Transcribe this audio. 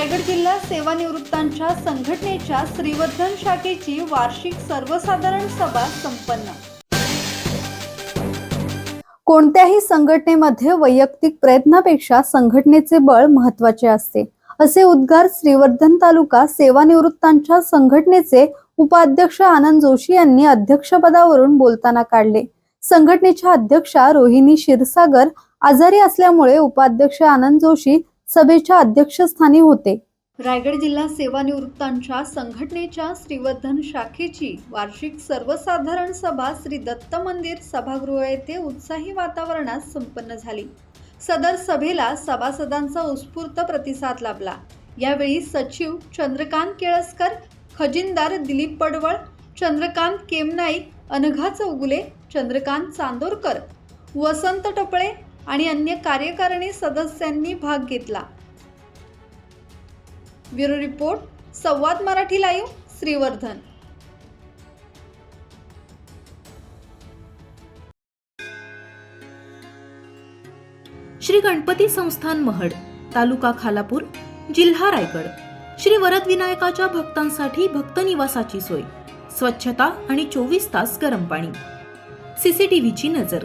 रायगड जिल्हा सेवानिवृत्तांच्या संघटनेच्या श्रीवर्धन शाखेची वार्षिक सर्वसाधारण सभा संपन्न. कोणत्याही संघटनेमध्ये वैयक्तिक प्रयत्नापेक्षा संघटनेचे बळ महत्त्वाचे असते. असे उद्गार श्रीवर्धन तालुका सेवानिवृत्तांच्या संघटनेचे उपाध्यक्ष आनंद जोशी यांनी अध्यक्षपदावरून बोलताना काढले. संघटनेच्या अध्यक्षा रोहिणी क्षीरसागर आजारी असल्यामुळे उपाध्यक्ष आनंद जोशी सभेच्या अध्यक्षस्थानी होते. रायगड जिल्हा सेवानिवृत्तांच्या संघटनेच्या श्रीवर्धन शाखेची वार्षिक सर्वसाधारण सभा श्री दत्त मंदिर सभागृह येथे उत्साही वातावरणात संपन्न झाली. सदर सभेला सभासदांचा उत्स्फूर्त प्रतिसाद लाभला. यावेळी सचिव चंद्रकांत केळसकर खजिनदार दिलीप पडवळ चंद्रकांत केमनाईक अनघा चौगुले चंद्रकांत चांदोरकर वसंत टपळे आणि अन्य कार्यकारिणी सदस्यांनी भाग घेतला. ब्युरो रिपोर्ट संवाद मराठी लाईव्ह श्रीवर्धन. श्री गणपती संस्थान महड तालुका खालापूर जिल्हा रायगड. श्री वरद विनायकाच्या भक्तांसाठी भक्त निवासाची सोय. स्वच्छता आणि चोवीस तास गरम पाणी. सीसीटीव्हीची नजर.